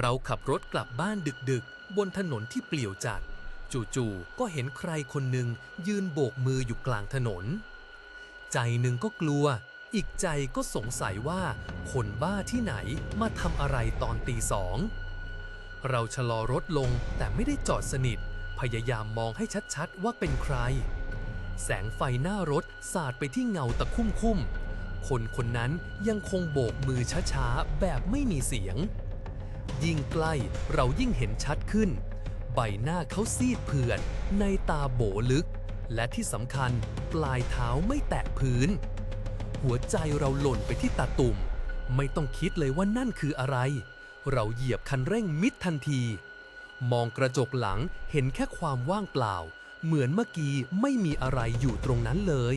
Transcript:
เราขับรถกลับบ้านดึกๆ บนถนนที่เปลี่ยวจัด จู่ๆ ก็เห็นใครคนหนึ่งยืนโบกมืออยู่กลางถนน ใจหนึ่งก็กลัว อีกใจก็สงสัยว่าคนบ้าที่ไหนมาทำอะไรตอนตีสอง เราชะลอรถลงแต่ไม่ได้จอดสนิท พยายามมองให้ชัดๆว่าเป็นใคร แสงไฟหน้ารถสาดไปที่เงาตะคุ่มคุ่มๆคนคนนั้นยังคงโบกมือช้าๆ แบบไม่มีเสียง ยิ่งใกล้เรายิ่งเห็นชัดขึ้น ใบหน้าเขาซีดเผือดในตาโบลึก และที่สำคัญปลายเท้าไม่แตะพื้น หัวใจเราหล่นไปที่ตาตุ่ม ไม่ต้องคิดเลยว่านั่นคืออะไร เราเหยียบคันเร่งมิดทันที มองกระจกหลังเห็นแค่ความว่างเปล่า เหมือนเมื่อกี้ไม่มีอะไรอยู่ตรงนั้นเลย